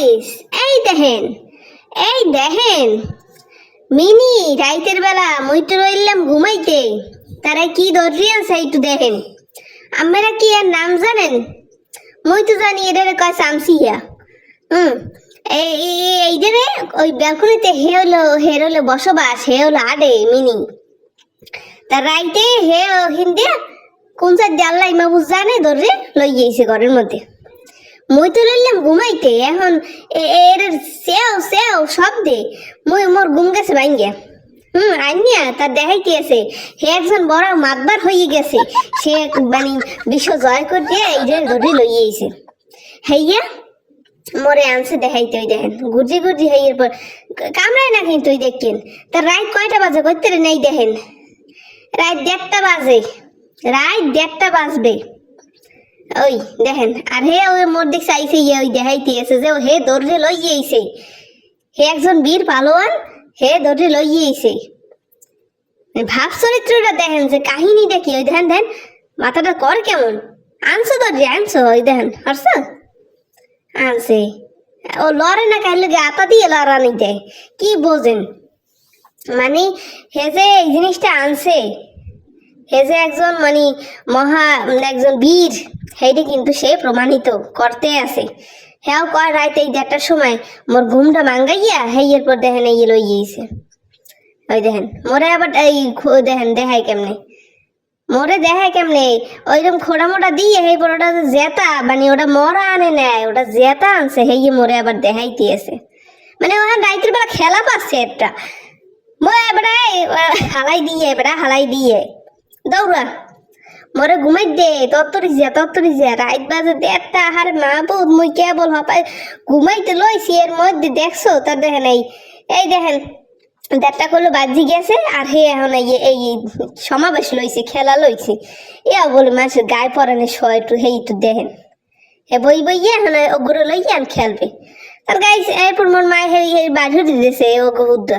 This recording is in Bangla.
গাইস এই দেখেন এই দেখেন। মিনি, রাইতের বেলা মুই তো রইলাম ঘুমাইতে। তারা কি ধরি আছে একটু দেখেন। আপনারা কি এর নাম জানেন? মুই তো জানি এদের কয় সামসিয়া। হুম, এই, এই- এইটারে ওই ব্যালকনিতে হে হলো হে হলো বসবাস, হে হলো আডে, মিনি। তা রাইতে হে হিন্দে কোন সাইড জানলা ইমাবু জানে ধরে লই গেছে ঘরের মধ্যে। মুই তো লইলাম ঘুমাইতে, এখন এর সেও সেও শব্দে মুই মোর ঘুম গেছে ভাঙ্গে। হুম, আইনিয়া, তার দেখাইতে আছে? হে একজন বড় মাতবার হয়ে গেছে। সে মানে বিশ্ব জয় করতে যে ধরে লই গেছে হেইয়া, মরে আনছে দেখাইতে ওই দেখেন। গুজি গুজি হেইয়ের পর কামড়ায় না কিন্তু ওই দেখেন। তার রাত কয়টা বাজে করতে নেই দেখেন। রাত দেড়টা বাজে। রাত দেড়টা বাজবে। ওই দেখেন, আর হে ওই মোর চাইছে ইয়ে ওই দেখাইতে আছে যে ও হে দৌড়ে লই গিয়েছে। হে একজন বীর পালোয়ান, হে দৌড়ে লই গিয়েছে। ভাব চরিত্রটা দেখেন যে কাহিনীটা কি ওই দেখেন দেখেন, মাথাটা কর কেমন? আনছো দৌড়ে আনছো, ওই দেখেন হরছ আনছে। ও লড়ে না কাইলে আতা দিয়ে লড়ানি দেয় কি বোঝেন? মানে হে যে এই জিনিসটা আনছে, হে যে একজন মানে মহা, একজন বীর সেইটা কিন্তু সে প্রমাণিত করতে আছে। হ্যাঁ কয় রাইতে এই দেড়টার সময় মোর ঘুমটা মাঙ্গাইয়া হেইয়ের পর দেখেন এই লই গিয়েছে। ওই দেখেন, মোরে আবার এই দেখেন দেখায় কেমনে? মোরে দেখায় কেমনে? ওইরকম খোড়া মোটা দিয়ে হেই পর ওটা জেতা মানে ওটা মরা আনে নেয়, ওটা জেতা আনছে, হেই মোরে আবার দেখাইতে আছে। মানে ওখানে রাইতের বেলা খেলা পাচ্ছে একটা। মই এবারে হালাই দিয়ে, এবারে হালাই দিয়ে। দৌড়া। মরে ঘুমাই দে তত্তরি যা তত্তরি যা রাত বাজে দেড়টা, হারে মা বউ মুই কেবল হপাই ঘুমাইতে লইছি, এর মধ্যে দেখছ? তা দেখেন এই এই দেখেন, দেড়টা করল বাজি গেছে, আর হে এখন এই সমাবেশ লইছে, খেলা লইছে। ইয়া বলে মানুষের গায়ে পরানে শয় একটু, হে একটু দেখেন। হে বই বই এখন ওগুলো লইয়া খেলবে। তার গাইছে, এরপর মোর মায়ের বাড়ি দিতেছে ও গুদ্দা